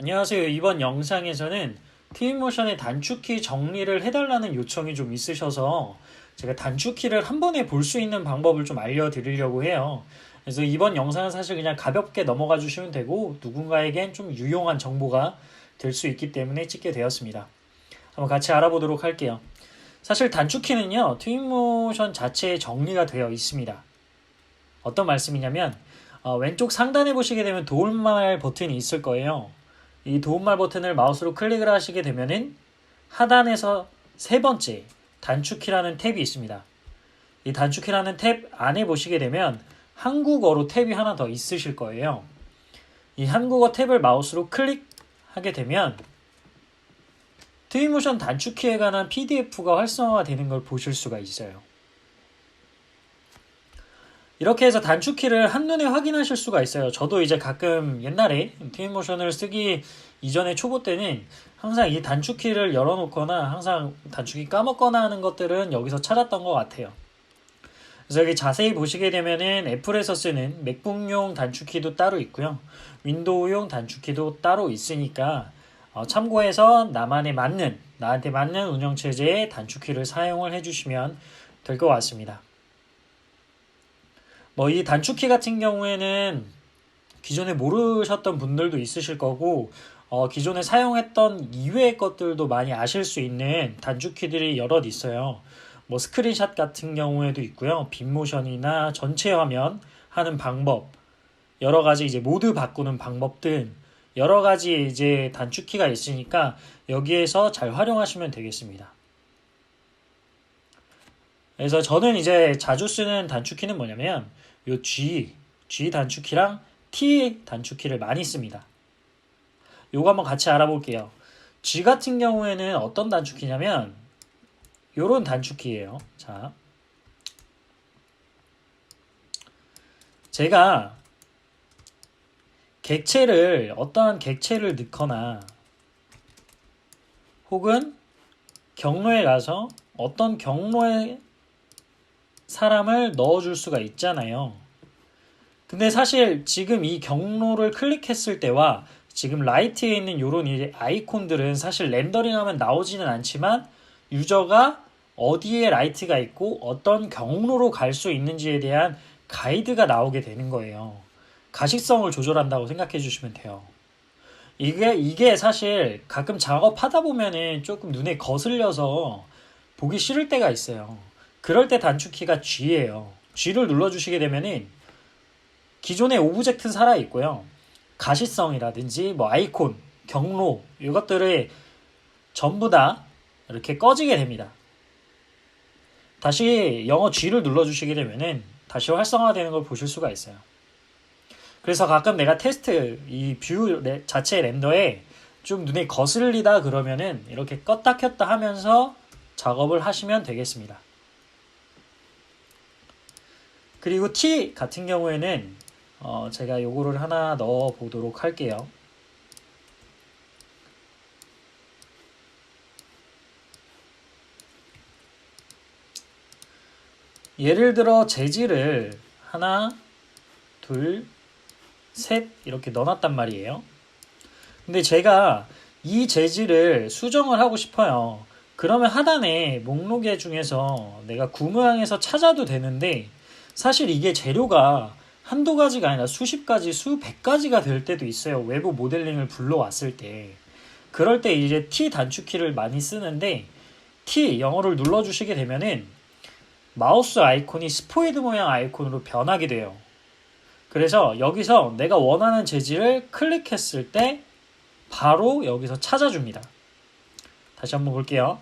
안녕하세요. 이번 영상에서는 트윈모션의 단축키 정리를 해달라는 요청이 좀 있으셔서 제가 단축키를 한 번에 볼 수 있는 방법을 좀 알려드리려고 해요. 그래서 이번 영상은 사실 그냥 가볍게 넘어가 주시면 되고 누군가에겐 좀 유용한 정보가 될 수 있기 때문에 찍게 되었습니다. 한번 같이 알아보도록 할게요. 사실 단축키는요, 트윈모션 자체에 정리가 되어 있습니다. 어떤 말씀이냐면, 어, 왼쪽 상단에 보시게 되면 도움말 버튼이 있을 거예요. 이 도움말 버튼을 마우스로 클릭을 하시게 되면은 하단에서 세 번째 단축키라는 탭이 있습니다. 이 단축키라는 탭 안에 보시게 되면 한국어로 탭이 하나 더 있으실 거예요. 이 한국어 탭을 마우스로 클릭하게 되면 트윈모션 단축키에 관한 PDF가 활성화되는 걸 보실 수가 있어요. 이렇게 해서 단축키를 한눈에 확인하실 수가 있어요. 저도 이제 가끔 옛날에 트윈모션을 쓰기 이전에 초보 때는 항상 이 단축키를 열어놓거나 항상 단축키 까먹거나 하는 것들은 여기서 찾았던 것 같아요. 그래서 여기 자세히 보시게 되면은 애플에서 쓰는 맥북용 단축키도 따로 있고요. 윈도우용 단축키도 따로 있으니까 어, 참고해서 나만에 맞는, 나한테 맞는 운영체제의 단축키를 사용을 해주시면 될 것 같습니다. 뭐 이 단축키 같은 경우에는 기존에 모르셨던 분들도 있으실 거고 어, 기존에 사용했던 이외의 것들도 많이 아실 수 있는 단축키들이 여럿 있어요. 뭐 스크린샷 같은 경우에도 있고요. 빈모션이나 전체 화면 하는 방법, 여러 가지 이제 모드 바꾸는 방법 등 여러 가지 이제 단축키가 있으니까 여기에서 잘 활용하시면 되겠습니다. 그래서 저는 이제 자주 쓰는 단축키는 뭐냐면 요 G, G 단축키랑 T 단축키를 많이 씁니다. 요거 한번 같이 알아볼게요. G 같은 경우에는 어떤 단축키냐면 요런 단축키예요. 자. 제가 객체를 어떠한 객체를 넣거나 혹은 경로에 가서 어떤 경로에 사람을 넣어줄 수가 있잖아요. 근데 사실 지금 이 경로를 클릭했을 때와 지금 라이트에 있는 이제 아이콘들은 사실 렌더링하면 나오지는 않지만 유저가 어디에 라이트가 있고 어떤 경로로 갈 수 있는지에 대한 가이드가 나오게 되는 거예요. 가시성을 조절한다고 생각해 주시면 돼요. 이게, 이게 사실 가끔 작업하다 보면은 조금 눈에 거슬려서 보기 싫을 때가 있어요. 그럴 때 단축키가 G예요. G를 눌러주시게 되면은 기존의 오브젝트 살아 있고요. 가시성이라든지 뭐 아이콘, 경로 이것들을 전부 다 이렇게 꺼지게 됩니다. 다시 영어 G를 눌러주시게 되면은 다시 활성화되는 걸 보실 수가 있어요. 그래서 가끔 내가 테스트 이 뷰 자체 렌더에 좀 눈에 거슬리다 그러면은 이렇게 껐다 켰다 하면서 작업을 하시면 되겠습니다. 그리고 T 같은 경우에는 어 제가 요거를 하나 넣어 보도록 할게요. 예를 들어 재질을 하나, 둘, 셋 이렇게 넣어놨단 말이에요. 근데 제가 이 재질을 수정을 하고 싶어요. 그러면 하단에 목록에 중에서 내가 구모양에서 찾아도 되는데 사실 이게 재료가 한두 가지가 아니라 수십 가지, 수백 가지가 될 때도 있어요. 외부 모델링을 불러왔을 때. 그럴 때 이제 T 단축키를 많이 쓰는데 T 영어를 눌러주시게 되면은 마우스 아이콘이 스포이드 모양 아이콘으로 변하게 돼요. 그래서 여기서 내가 원하는 재질을 클릭했을 때 바로 여기서 찾아줍니다. 다시 한번 볼게요.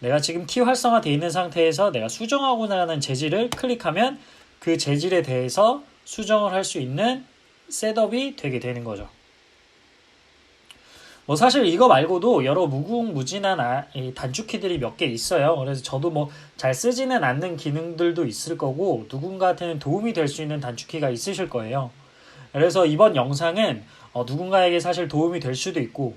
내가 지금 T 활성화되어 있는 상태에서 내가 수정하고자 하는 재질을 클릭하면 그 재질에 대해서 수정을 할 수 있는 셋업이 되게 되는 거죠. 뭐 사실 이거 말고도 여러 무궁무진한 아, 단축키들이 몇 개 있어요. 그래서 저도 뭐 잘 쓰지는 않는 기능들도 있을 거고 누군가한테는 도움이 될 수 있는 단축키가 있으실 거예요. 그래서 이번 영상은 어, 누군가에게 사실 도움이 될 수도 있고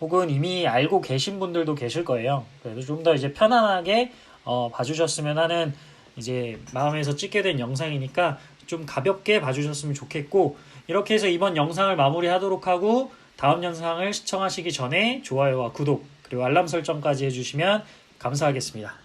혹은 이미 알고 계신 분들도 계실 거예요. 그래서 좀더 이제 편안하게 어, 봐주셨으면 하는 이제 마음에서 찍게 된 영상이니까 좀 가볍게 봐주셨으면 좋겠고 이렇게 해서 이번 영상을 마무리하도록 하고 다음 영상을 시청하시기 전에 좋아요와 구독 그리고 알람 설정까지 해주시면 감사하겠습니다.